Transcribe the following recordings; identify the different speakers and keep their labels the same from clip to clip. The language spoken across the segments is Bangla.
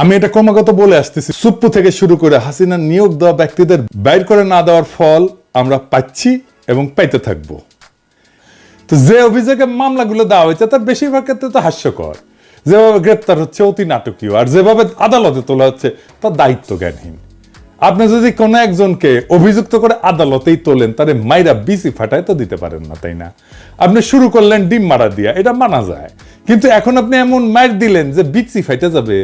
Speaker 1: আমি এটা ক্রমাগত বলে আসতেছি। সুপ্পু থেকে শুরু করে হাসিনা নিয়োগ দেওয়া ব্যক্তিদের বাইর করে না দেওয়ার ফল আমরা পাচ্ছি এবং পাইতে থাকব। তো যে অভিযোগে মামলাগুলো দেওয়া হয়েছে, তার বেশিরভাগ ক্ষেত্রে তো হাস্যকর। যেভাবে গ্রেপ্তার হচ্ছে অতি নাটকীয়, আর যেভাবে আদালতে তোলা হচ্ছে, তার দায়িত্ব জ্ঞানহীন আপনি যদি কোনো একজনকে অভিযুক্ত করে আদালতেই তোলেন, তারে মাইরা বিসি ফাটায় তো দিতে পারেন না, তাই না? আপনি শুরু করলেন ডিম মারা দিয়া, এটা মানা যায়। কিন্তু এখন আপনি এমন মার দিলেন যে বিচি ফাইটে যাবে।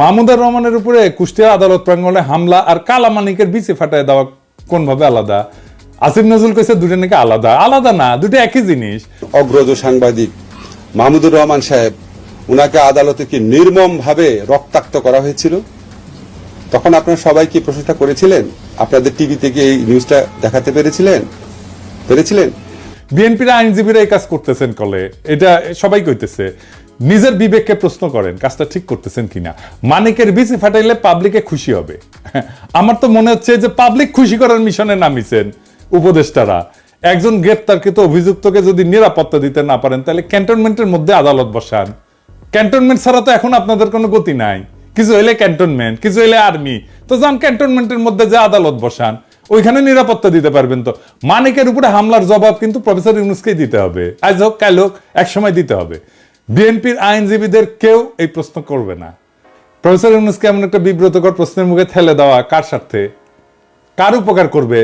Speaker 1: মাহমুদুর রহমানের উপরে কুষ্টিয়া আদালত প্রাঙ্গণে হামলা আর কালামানিকের বিচি ফাটায় দেওয়া কোনভাবে আলাদা? আসিফ নজরুল কইছে দুটো নাকি আলাদা? আলাদা না দুটো একই জিনিস।
Speaker 2: অগ্রজ সাংবাদিক মাহমুদুর রহমান সাহেব, উনাকে আদালতে কি নির্মম ভাবে রক্তাক্ত করা হয়েছিল? তখন আপনারা সবাই কি প্রশংসা করেছিলেন? আপনাদের টিভিতে কি এই নিউজটা দেখাতে পেরেছিলেন? পেরেছিলেন?
Speaker 1: বিএনপির আইনজীবীরা এই কাজ করতেছেন কলে। এটা সবাই কইতেছে। নিজের বিবেককে প্রশ্ন করেন, কাজটা ঠিক করতেছেন কিনা? মানিকের বিচি ফাটাইলে পাবলিকে খুশি হবে। আমার তো মনে হচ্ছে যে পাবলিক খুশি করার মিশনে নামিছেন উপদেষ্টারা। একজন গ্রেপ্তারকৃত অভিযুক্তকে যদি নিরাপত্তা দিতে না পারেন, তাহলে ক্যান্টনমেন্টের মধ্যে আদালত বসান। ক্যান্টনমেন্ট ছাড়া তো এখন আপনাদের কোনো গতি নাই। কিছু হইলে ক্যান্টনমেন্ট কিছু হইলে আর্মি তো যান ক্যান্টনমেন্টের মধ্যে যে আদালত বসান, ওইখানে নিরাপত্তা দিতে পারবেন তো। মানিকের উপরে হামলার জবাব কিন্তু প্রফেসর ইউনুসকেই দিতে হবে। আজ হোক, কাল হোক, এক সময় দিতে হবে। বিএনপির আইনজীবীদের কেউ এই প্রশ্ন করবে না। প্রফেসর ইউনুসকে এমন একটা বিব্রতকর প্রশ্নের মুখে ঠেলে দেওয়া কার স্বার্থে? কার উপকার করবে?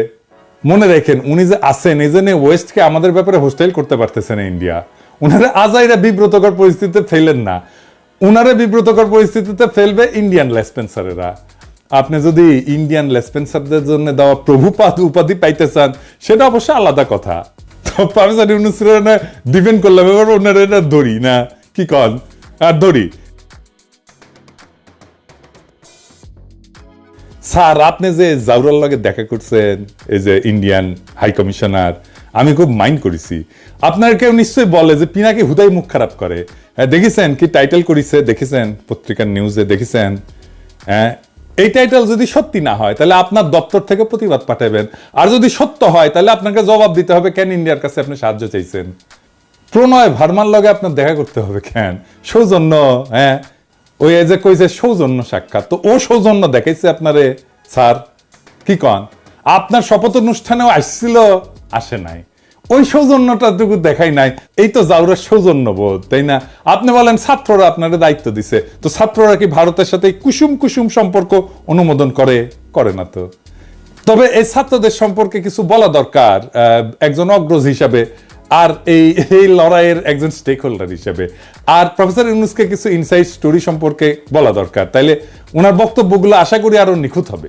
Speaker 1: মনে রাখেন, উনি যে আছেন, এই জন্য ওয়েস্টকে আমাদের ব্যাপারে হোস্টেল করতে পারতেছে না ইন্ডিয়া। উনারা আজাইরা বিব্রতকর পরিস্থিতিতে ফেলেন না। উনারা বিব্রতকর পরিস্থিতিতে ফেলবে ইন্ডিয়ান লেসপেন্সারেরা। আপনি যদি ইন্ডিয়ান লেসপেন্সারদের জন্য দেওয়া প্রভুপাদ উপাধি পাইতে চান, সেটা অবশ্য আলাদা কথা। তো ডিপেন্ড করলাম, এবার ওনারা এটা ধরি, না? কি কন? আর ধরি। স্যার, আপনি যে জাউরার লগে দেখা করছেন, এই যে ইন্ডিয়ান হাই কমিশনার আমি খুব মাইন্ড করেছি। আপনার কেউ নিশ্চয়ই বলে যে পিনাকে হুদাই মুখ খারাপ করে। হ্যাঁ, দেখেছেন কি টাইটেল করেছে? দেখেছেন? পত্রিকার নিউজে দেখেছেন। হ্যাঁ এই টাইটেল যদি সত্যি না হয় তাহলে আপনার দপ্তর থেকে প্রতিবাদ পাঠাবেন। আর যদি সত্য হয় তাহলে আপনাকে জবাব দিতে হবে কেন ইন্ডিয়ার কাছে আপনি সাহায্য চাইছেন? প্রণয় ভার্মার লগে আপনার দেখা করতে হবে কেন? সৌজন্য হ্যাঁ। ওই যে কইছে সৌজন্য সাক্ষাৎ। তো ও সৌজন্য দেখাইছে আপনারে স্যার। কি কন? আপনার শপথ অনুষ্ঠানেও আসছিল আসে নাই। ওই সৌজন্যটা টুকু দেখাই নাই। এই তো জাউরের সৌজন্য বোধ, তাই না? আপনি বলেন, ছাত্ররা আপনার দায়িত্ব দিছে। তো ছাত্ররা কি ভারতের সাথে কুসুম কুসুম সম্পর্ক অনুমোদন করে? করে না তো। তবে এই ছাত্রদের সম্পর্কে কিছু বলা দরকার একজন অগ্রজ হিসাবে, আর এই এই লড়াইয়ের একজন স্টেক হোল্ডার হিসেবে। আর প্রফেসর ইউনুসকে কিছু ইনসাইড স্টোরি সম্পর্কে বলা দরকার। তাইলে ওনার বক্তব্যগুলো আশা করি আরও নিখুঁত হবে।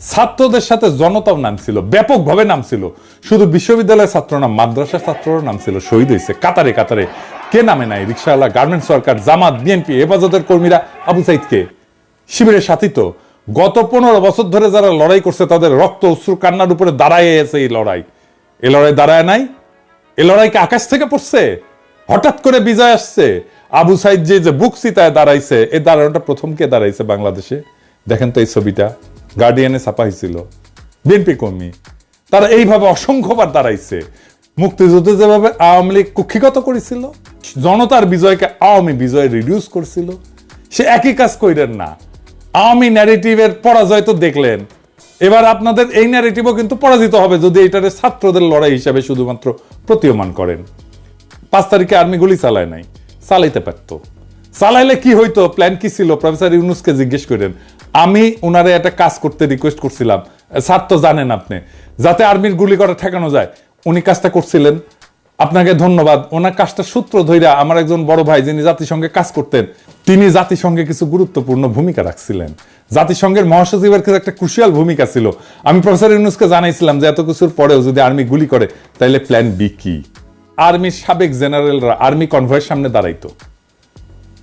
Speaker 1: ছাত্রদের সাথে জনতাও নামছিল, ব্যাপকভাবে নামছিল। শুধু বিশ্ববিদ্যালয়ের ছাত্র না, মাদ্রাসার ছাত্ররা নামছিল, শহীদ হয়েছে কাতারে কাতারে। কে নামে নাই? রিক্সাওয়ালা, গার্মেন্টস সরকার জামাত, বিএনপি, হেফাজতের কর্মীরা, আবু সাইদকে। শিবিরের সাথী তো। গত পনেরো বছর ধরে যারা লড়াই করছে, তাদের রক্ত, অশ্রু, কান্নার উপরে দাঁড়ায় আছে এই লড়াই। এই লড়াই দাঁড়ায় নাই? এ লড়াইকে আকাশ থেকে পড়ছে? হঠাৎ করে বিজয় আসছে? আবু সাইদ যে যে বুক সিতায় দাঁড়াইছে এই দাঁড়ানোটা প্রথম কে দাঁড়াইছে বাংলাদেশে? দেখেন তো এই ছবিটা। গার্ডিয়ানে ছাপা হয়েছিল বিএনপি কর্মী। তারা এইভাবে অসংখ্যবার দাঁড়াইছে। মুক্তিযুদ্ধে যেভাবে আওয়ামী লীগ কুক্ষিগত করেছিল, জনতার বিজয়কে আওয়ামী বিজয় রিডিউস করছিল, সে একই কাজ কইরেন না। আওয়ামী ন্যারেটিভের পরাজয় তো দেখলেন। এবার আপনাদের এই ন্যারেটিভও কিন্তু পরাজিত হবে যদি এটারে ছাত্রদের লড়াই হিসাবে শুধুমাত্র প্রতীয়মান করেন। পাঁচ তারিখে আর্মি গুলি চালায় নাই, চালাইতে পারতো। চালাইলে কি হইতো? প্ল্যান কি ছিল? প্রফেসর ইউনুসকে জিজ্ঞেস করেন। আমি ওনারে একটা কাজ করতে রিকোয়েস্ট করছিলাম। স্যার তো জানেন আপনি, যাতে আর্মির গুলি করা ঠেকানো যায়, উনি কাজটা করছিলেন। আপনাকে ধন্যবাদ। ওনার কাজটা সূত্র ধইরা আমার একজন বড় ভাই যিনি জাতিসংঘে কাজ করতেন, তিনি জাতিসংঘে কিছু গুরুত্বপূর্ণ ভূমিকা রাখছিলেন। জাতিসংঘের মহাসচিবের কিছু একটা ক্রুশিয়াল ভূমিকা ছিল। আমি প্রফেসর ইউনুসকে জানাইছিলাম যে, এত কিছুর পরেও যদি আর্মি গুলি করে তাহলে প্ল্যান বি কি? আর্মির সাবেক জেনারেলরা আর্মি কনভয়ের সামনে দাঁড়াইতো।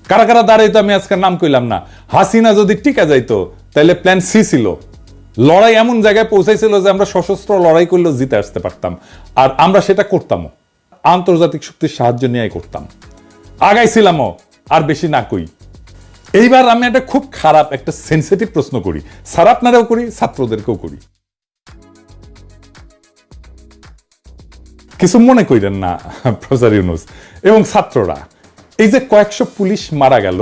Speaker 1: কারা কারা দাঁড়াইতো আমি আজকে নাম কইলাম না। হাসিনা যদি টিকা যাইতো তাহলে প্ল্যান সি ছিল। লড়াই এমন জায়গায় পৌঁছাইছিল যে আমরা সশস্ত্র লড়াই করলেও জিতে আসতে পারতাম। আর আমরা সেটা করতামও। আন্তর্জাতিক শক্তির সাহায্য নিয়ে করতাম। আগাইছিলামও, আর বেশি না কই। এইবার আমি একটা খুব খারাপ, একটা সেন্সিটিভ প্রশ্ন করি। স্যার, আপনারাও করি, ছাত্রদেরকেও করি। কিছু মনে কইরেন না প্রফেসর ইউনুস। এবং ছাত্ররা। এই যে কয়েকশো পুলিশ মারা গেল,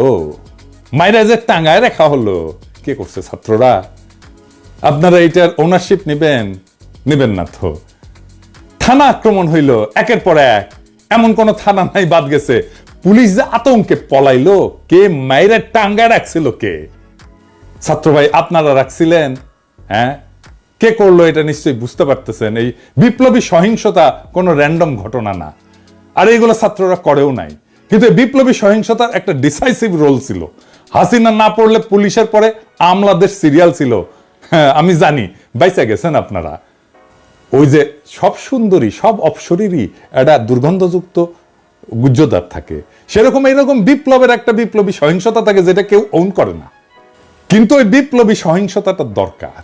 Speaker 1: মাইরা যে টাঙ্গায় রাখা হলো, কে করছে ছাত্ররা? আপনারা এটার ওনারশিপ নেবেন নেবেন না তো। থানা আক্রমণ হইল, একের পর এক। এমন কোন থানা নাই, বাদ গেছে। পুলিশ যে আতঙ্কে পলাইলো, কে মাইরা টাঙ্গায় রাখছিল কে? ছাত্র ভাই, আপনারা রাখছিলেন হ্যাঁ? কে করল এটা নিশ্চয়ই বুঝতে পারতেছেন। এই বিপ্লবী সহিংসতা কোনো র্যান্ডম ঘটনা না। আর এইগুলো ছাত্ররা করেও নাই। কিন্তু এই বিপ্লবী সহিংসতার একটা ডিসাইসিভ রোল ছিল। হাসিনা না পড়লে পুলিশের পরে আমলাদের সিরিয়াল ছিল। হ্যাঁ আমি জানি, বাইসা গেছেন আপনারা। ওই যে সব সুন্দরী, সব অপসরীরই একটা দুর্গন্ধযুক্ত গুজ্জদার থাকে। সেরকম এরকম বিপ্লবের একটা বিপ্লবী সহিংসতা থাকে যেটা কেউ ওন করে না। কিন্তু ওই বিপ্লবী সহিংসতাটা দরকার।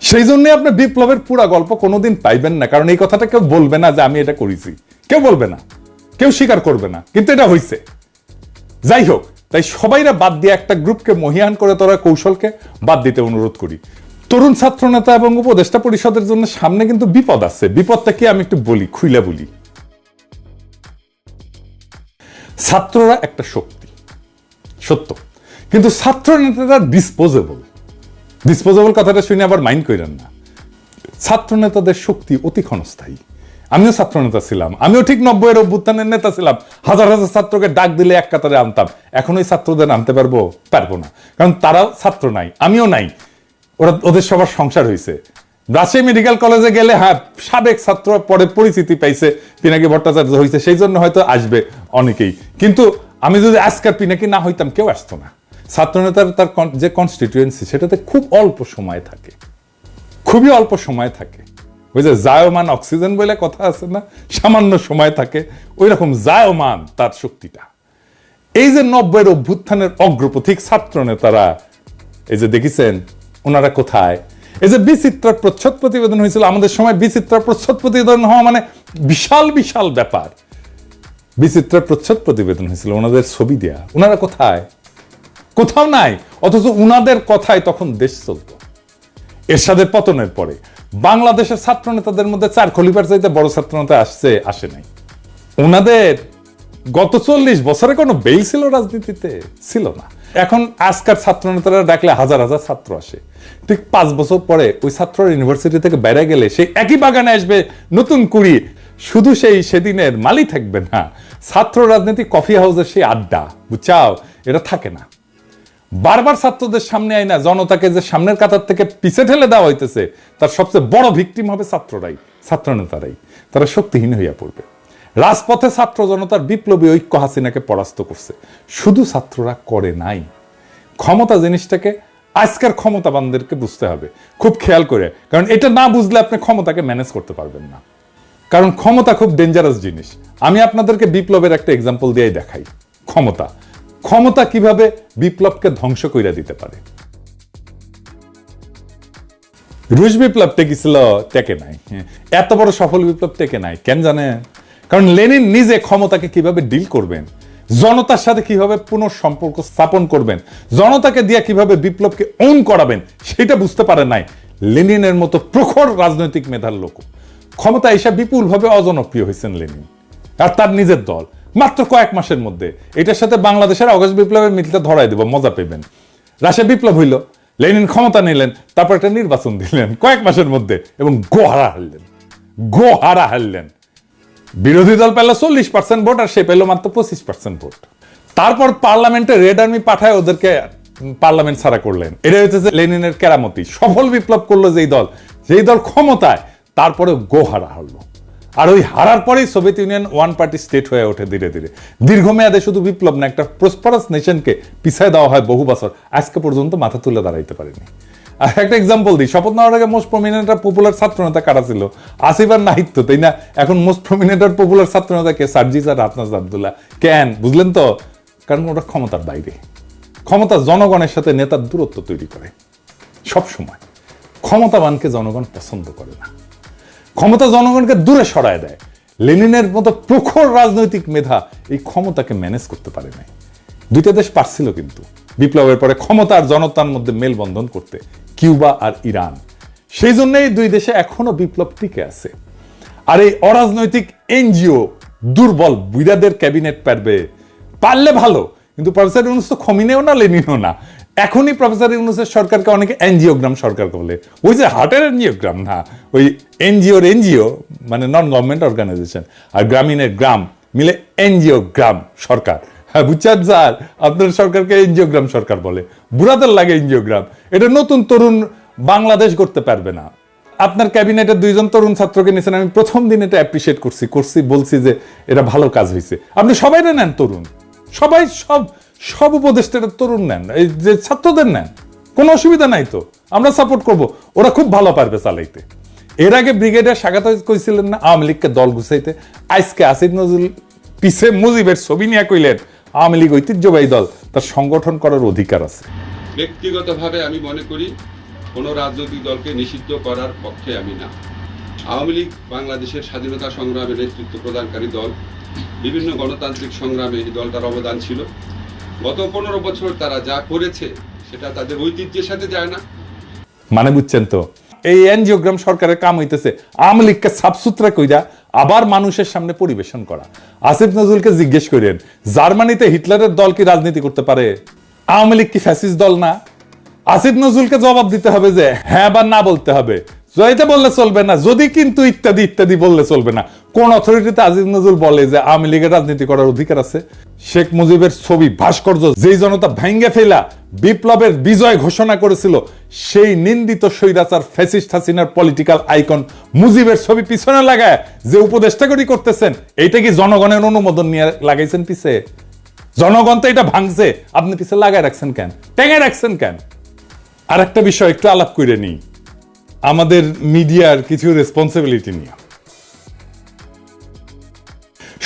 Speaker 1: সেই জন্য আপনি বিপ্লবের পুরা গল্প কোনোদিন পাইবেন না। কারণ এই কথাটা কেউ বলবে না যে আমি এটা করেছি। কেউ বলবে না। কেউ স্বীকার করবে না, কিন্তু এটা হয়েছে যাই হোক তাই সবাইরা বাদ দিয়ে একটা গ্রুপকে মহিয়ান করে তোরা কৌশলকে বাদ দিতে অনুরোধ করি। তরুণ ছাত্র নেতা এবং উপদেষ্টা পরিষদের জন্য সামনে কিন্তু বিপদ আছে। বিপদটা কি আমি একটু বলি, খুইলা বলি। ছাত্ররা একটা শক্তি, সত্য। কিন্তু ছাত্র নেতারা ডিসপোজেবল ডিসপোজেবল কথাটা শুনে আবার মাইন্ড করেন না। ছাত্র নেতাদের শক্তি অতি ক্ষণস্থায়ী। আমিও ছাত্র নেতা ছিলাম। আমিও ঠিক নব্বইয়ের অভ্যুত্থানের নেতা ছিলাম। হাজার হাজার ছাত্রকে ডাক দিলে এক কাতারে আনতাম। এখন ওই ছাত্রদের আনতে পারব? পারব না। কারণ তারাও ছাত্র নাই, আমিও নাই। ওরা, ওদের সবার সংসার হয়েছে রাজশাহী মেডিকেল কলেজে গেলে হ্যাঁ সাবেক ছাত্র পরে পরিচিতি পাইছে, পিনাকি ভট্টাচার্য হয়েছে সেই জন্য হয়তো আসবে অনেকেই। কিন্তু আমি যদি আজকার পিনাকি না হইতাম, কেউ আসতো না। ছাত্রনেতার তার যে কনস্টিটিউয়েন্সি সেটাতে খুব অল্প সময় থাকে। খুবই অল্প সময় থাকে। ওই যে জায়মান অক্সিজেন বলে কথা আছে না, সামান্য সময় থাকে ওই রকম জায়মান তার শক্তিটা। এই যে নব্বইয়ের অভ্যুত্থানের অগ্রপথিক ছাত্র নেতারা, এই যে দেখেছেন, ওনারা কোথায়? এই যে বিচিত্রার প্রচ্ছদ প্রতিবেদন হয়েছিল, আমাদের সময় বিচিত্রার প্রচ্ছদ প্রতিবেদন হওয়া মানে বিশাল বিশাল ব্যাপার। বিচিত্রার প্রচ্ছদ প্রতিবেদন হয়েছিল, ওনাদের ছবি দেয়া। ওনারা কোথায়? কোথাও নাই, অথচ উনাদের কথায় তখন দেশ চলত। এরশাদের পতনের পরে বাংলাদেশের ছাত্র নেতাদের মধ্যে চার খলিফার চাইতে বড় ছাত্র নেতা আসছে, আসে নাই। ওনাদের গত চল্লিশ বছরে কোনো বেল ছিল রাজনীতিতে? ছিল না। এখন আজকার ছাত্র নেতারা ডাকলে হাজার হাজার ছাত্র আসে। ঠিক পাঁচ বছর পরে ওই ছাত্র ইউনিভার্সিটি থেকে বেড়ে গেলে সেই একই বাগানে আসবে নতুন কুড়ি। শুধু সেই সেদিনের মালি থাকবে না। ছাত্র রাজনীতি কফি হাউসের সেই আড্ডা, বুঝছাও? এটা থাকে না। বারবার ছাত্রদের সামনে আয় না, জনতাকে যে সামনের কাতার থেকে পিছে ঠেলে দেওয়া হইতেছে, তার সবচেয়ে বড় ভিকটিম হবে ছাত্ররাই ছাত্র নেতারাই তারা শক্তিহীন হইয়া পড়বে। রাজপথে ছাত্র জনতার বিপ্লবী ঐক্য হাসিনাকে পরাস্ত করছে। শুধু ছাত্ররা করে নাই। ক্ষমতা জিনিসটাকে আজকের ক্ষমতাবানদেরকে বুঝতে হবে। খুব খেয়াল করে, কারণ এটা না বুঝলে আপনি ক্ষমতাকে ম্যানেজ করতে পারবেন না। কারণ ক্ষমতা খুব ডেঞ্জারাস জিনিস। আমি আপনাদেরকে বিপ্লবের একটা এক্সাম্পল দিয়েই দেখাই। ক্ষমতা। ক্ষমতা কীভাবে বিপ্লবকে ধ্বংস কইরা দিতে পারে? রুশ বিপ্লব টেকেছিল, টেকে নাই। এত বড় সফল বিপ্লব টেকে নাই, কেন জানে? কারণ লেনিন নিজে ক্ষমতাকে কীভাবে ডিল করবেন? জনতার সাথে কীভাবে পুনঃসম্পর্ক স্থাপন করবেন? জনতাকে দিয়ে কীভাবে বিপ্লবকে অন করাবেন, সেটা বুঝতে পারে নাই লেনিনের মতো প্রখর রাজনৈতিক মেধার লোক ক্ষমতা এসে বিপুলভাবে অজনপ্রিয় হয়েছেন লেনিন, আর তার নিজের দল। মাত্র কয়েক মাসের মধ্যে। এটার সাথে বাংলাদেশের অগস্ট বিপ্লবের মিলটা ধরাই দেব, মজা পেবেন রাশিয়া বিপ্লব হইল, লেনিন ক্ষমতা নিলেন, তারপর একটা নির্বাচন দিলেন, কয়েক মাসের মধ্যে, এবং গোহারা হারলেন। গোহারা হারলেন। বিরোধী দল পেল চল্লিশ পার্সেন্ট ভোট আর সে পেল মাত্র পঁচিশ পার্সেন্ট ভোট। তারপর পার্লামেন্টে রেড আর্মি পাঠায় ওদেরকে পার্লামেন্ট ছাড়া করলেন। এটা হচ্ছে লেনিনের কেরামতি। সফল বিপ্লব করল যেই দল যেই দল ক্ষমতায় তারপরে গোহারা হারলো। আর ওই হারার পরেই Soviet Union one party state হয়ে ওঠে ধীরে ধীরে। দীর্ঘমেয়াদে শুধু বিপ্লব না, একটা প্রসপারাস নেশনকে পিছায় দেওয়া হয় বহু বছর। আজকে পর্যন্ত মাথা তুলে দাঁড়াইতে পারেনি। আর একটা এক্সাম্পল দিই, শপথ নেওয়ার আগে মোস্ট প্রমিনেন্ট আর পপুলার ছাত্র নেতা কারা ছিল? আসিফ নাহিত্য তাই না? এখন মোস্ট প্রমিনেন্ট আর পপুলার ছাত্র নেতা কে? সার্জিস আর রাতনাজ আবদুল্লাহ। কেন? বুঝলেন তো? কারণ ওরা ক্ষমতার বাইরে। ক্ষমতা জনগণের সাথে নেতার দূরত্ব তৈরি করে। সব সময় ক্ষমতাবানকে জনগণ পছন্দ করে না। ক্ষমতা জনগণকে দূরে সরায় দেয়। লেনিনের মতো প্রখর রাজনৈতিক মেধা এই ক্ষমতাকে ম্যানেজ করতে পারে নাই। দুইটা দেশ পারছিল কিন্তু। বিপ্লবের পরে ক্ষমতা আর জনতার মধ্যে মেলবন্ধন করতে কিউবা আর ইরান। সেই জন্যই দুই দেশে এখনও বিপ্লব টিকে আছে। আর এই অরাজনৈতিক এনজিও দুর্বল বুইরাদের ক্যাবিনেট পারবে। পারলে ভালো, কিন্তু প্রফেসর ইউনুস তো খমিনেও না, লেনিনও না। এখনই প্রফেসর ইউনুসের সরকারকে অনেকে এনজিওগ্রাম সরকার বলে। ওই যে হার্টের এনজিওগ্রাম, না, ওই এনজিওর এনজিও মানে নন গভর্নমেন্ট অর্গানাইজেশন আর গ্রামীণের গ্রাম মিলে এনজিও গ্রাম সরকার। হ্যাঁ বুঝছেন স্যার? আপনার সরকারকে এনজিওগ্রাম সরকার বলে। বুড়াদের লাগে এনজিওগ্রাম। এটা নতুন তরুণ বাংলাদেশ করতে পারবে না। আপনার ক্যাবিনেটের দুইজন তরুণ ছাত্রকে নিয়েছেন আমি প্রথম দিন এটা অ্যাপ্রিসিয়েট করছি করছি, বলছি যে এটা ভালো কাজ হয়েছে আপনি সবাই নেন তরুণ। সবাই সব সব উপদেষ্টারা তরুণ নেন, এই যে ছাত্রদের নেন। কোনো অসুবিধা নাই তো। আমরা সাপোর্ট করব। ওরা খুব ভালো পারবে চালাইতে। এর আগে ব্রিগেডিয়ার স্বাগত কইছিলেন না, আওয়ামী লীগকে দল গুছাইতে। আজকে আসিফ নজরুল পিছে মুজিবের ছবি নিয়ে কইলেন, আওয়ামী লীগ ঐতিহ্যবাহী দল, তার সংগঠন করার অধিকার আছে।
Speaker 2: ব্যক্তিগতভাবে আমি মনে করি, কোনো রাজনৈতিক দলকে নিষিদ্ধ করার পক্ষে আমি না। আওয়ামী লীগ বাংলাদেশের স্বাধীনতা সংগ্রামে নেতৃত্ব প্রদানকারী দল, বিভিন্ন গণতান্ত্রিক সংগ্রামে এই দলটার অবদান ছিল। গত পনেরো বছর তারা যা করেছে, সেটা তাদের ঐতিহ্যের সাথে যায় না।
Speaker 1: মানে বুঝছেন তো? এই এনজিওগ্রাম সরকারের কাম হইতেছে, আওয়ামী লীগকে সাফসুতরা কইরা আবার মানুষের সামনে পরিবেশন করা। আসিফ নজরুলকে জিজ্ঞেস করেন, জার্মানিতে হিটলারের দল কি রাজনীতি করতে পারে? আওয়ামী লীগ কি ফ্যাসিস্ট দল না? আসিফ নজরুলকে জবাব দিতে হবে যে হ্যাঁ বা না বলতে হবে। জয়তে বললে চলবে না, যদি কিন্তু ইত্যাদি ইত্যাদি বললে চলবে না। কোন অথরিটিতে আজিজ নজরুল বলে যে আওয়ামী লীগের রাজনীতি করার অধিকার আছে? শেখ মুজিবের ছবি ভাস্কর্য যেই জনতা ভেঙ্গে ফেলা বিপ্লবের বিজয় ঘোষণা করেছিল, সেই নিন্দিত স্বৈরাচার ফ্যাসিস্ট হাসিনার পলিটিক্যাল আইকন মুজিবের ছবি পিছনে লাগায় যে উপদেষ্টা করি করতেছেন, এইটা কি জনগণের অনুমোদন নিয়ে লাগাইছেন পিছে? জনগণ তো এটা ভাঙছে, আপনি পিছে লাগায় রাখছেন কেন? টেঙে রাখছেন কেন? আর একটা বিষয় একটু আলাপ করে নিই। আমাদের মিডিয়ার কিছু রেসপন্সিবিলিটি নিয়ে।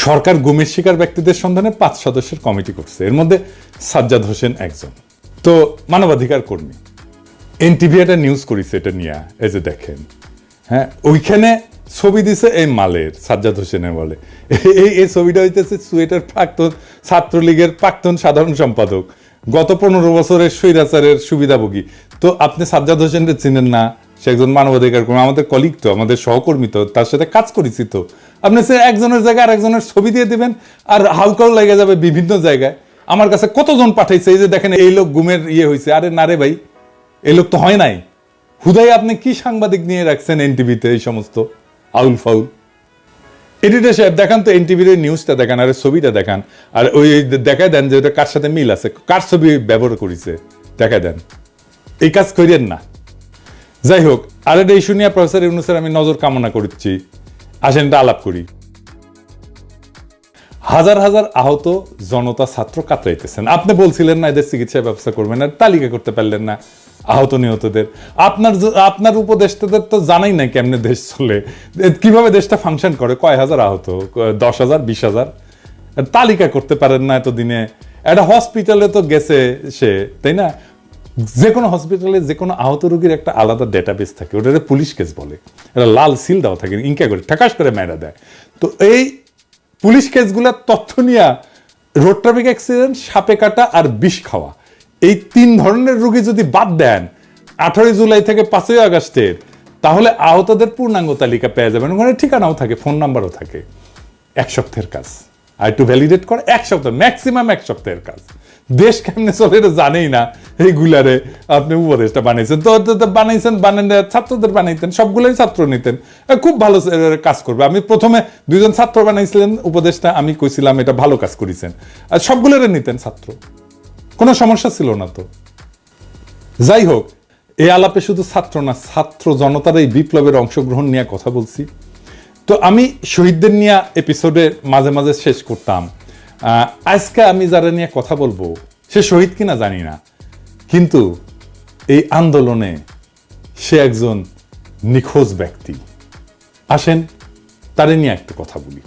Speaker 1: সরকার গুমের শিকার ব্যক্তিদের সন্ধানে পাঁচ সদস্যের কমিটি করছে। এর মধ্যে সাজ্জাদ হোসেন একজন। তো মানবাধিকার কর্মী। এনটিভি একটা নিউজ করেছে এটা নিয়ে, এই যে দেখেন। হ্যাঁ ওইখানে ছবি দিছে এই মালের, সাজ্জাদ হোসেনের বলে এই এই ছবিটা হইতেছে সুয়েটার প্রাক্তন, ছাত্রলীগের প্রাক্তন সাধারণ সম্পাদক। গত পনেরো বছরের স্বৈরাচারের সুবিধাভোগী। তো আপনি সাজ্জাদ হোসেনকে চিনেন না? সে একজন মানবাধিকার কর্মী, আমাদের কলিগ তো, আমাদের সহকর্মী তো, তার সাথে কাজ করেছি তো। আপনি সে একজনের জায়গায় আর একজনের ছবি দিয়ে দিবেন, আর হালকাও লেগে যাবে বিভিন্ন জায়গায়। আমার কাছে কতজন পাঠাইছে, এই যে দেখেন, এই লোক গুমের ইয়ে হয়েছে আরে না রে ভাই, এই লোক তো হয় নাই। হুদাই, আপনি কি সাংবাদিক নিয়ে রাখছেন এনটিভিতে এই সমস্ত? আউল ফাউল। এডিটর সাহেব, দেখান তো এনটিভির নিউজটা দেখান, আর ছবিটা দেখান। আর ওই দেখায় দেন যে ওটা কার সাথে মিল আছে, কার ছবি ব্যবহার করেছে দেখা দেন। এই কাজ করিয়েন না। যাই হোক আর এটা ইস্যু নিয়ে প্রফেসর ইউনুসের আমি নজর কামনা করছি আসেন এটা আলাপ করি। হাজার হাজার আহত জনতা ছাত্র কাতরাইতেছেন। আপনি বলছিলেন না, এদের চিকিৎসা ব্যবস্থা করবেন আর তালিকা করতে পারলেন না আহত নিহতদের। আপনার আপনার উপদেষ্টাদের তো জানাই না কেমনে দেশ চলে। কীভাবে দেশটা ফাংশন করে? কয় হাজার আহত? দশ হাজার, বিশ হাজার? তালিকা করতে পারেন না এতদিনে। একটা হসপিটালে তো গেছে সে, তাই না? যে কোনো হসপিটালে যে কোনো আহত রোগীর একটা আলাদা ডেটাবেস থাকে। ওটারে পুলিশ কেস বলে। এটা লাল সিল দেওয়া থাকে ইনকা করে, ঠাকাস করে মেরা দেয়। তো এই পুলিশ কেসগুলোর তথ্য নিয়ে রোড ট্রাফিক অ্যাক্সিডেন্ট সাপে কাটা আর বিষ খাওয়া। এই তিন ধরনের রোগী যদি বাদ দেন, আঠারোই জুলাই থেকে পাঁচই আগস্টের তাহলে আহতদের পূর্ণাঙ্গ তালিকা পেয়ে যাবেন। ওখানে ঠিকানাও থাকে, ফোন নাম্বারও থাকে। এক সপ্তাহের কাজ। আর একটু ভ্যালিডেট করে, এক সপ্তাহ ম্যাক্সিমাম এক সপ্তাহের কাজ। দেশ কেমনে চলে এটা জানেই না এইগুলারে আপনি উপদেশটা বানাইছেন। তো বানাইছেন বানান ছাত্রদের বানাইতেন, সবগুলোই ছাত্র নিতেন। খুব ভালো কাজ করবে। আমি প্রথমে দুইজন ছাত্র বানাইছিলেন, উপদেশটা আমি কইছিলাম এটা ভালো কাজ করেছেন। আর সবগুলোরে নিতেন ছাত্র। কোনো সমস্যা ছিল না তো। যাই হোক এই আলাপে শুধু ছাত্র না, ছাত্র জনতার এই বিপ্লবের অংশগ্রহণ নিয়ে কথা বলছি। তো আমি শহীদদের নিয়ে এপিসোডে মাঝে মাঝে শেষ করতাম। আজকে আমি যারা নিয়ে কথা বলব, সে শহীদ কিনা জানি না, কিন্তু এই আন্দোলনে সে একজন নিখোঁজ ব্যক্তি। আসেন, তারে নিয়ে একটু কথা বলি।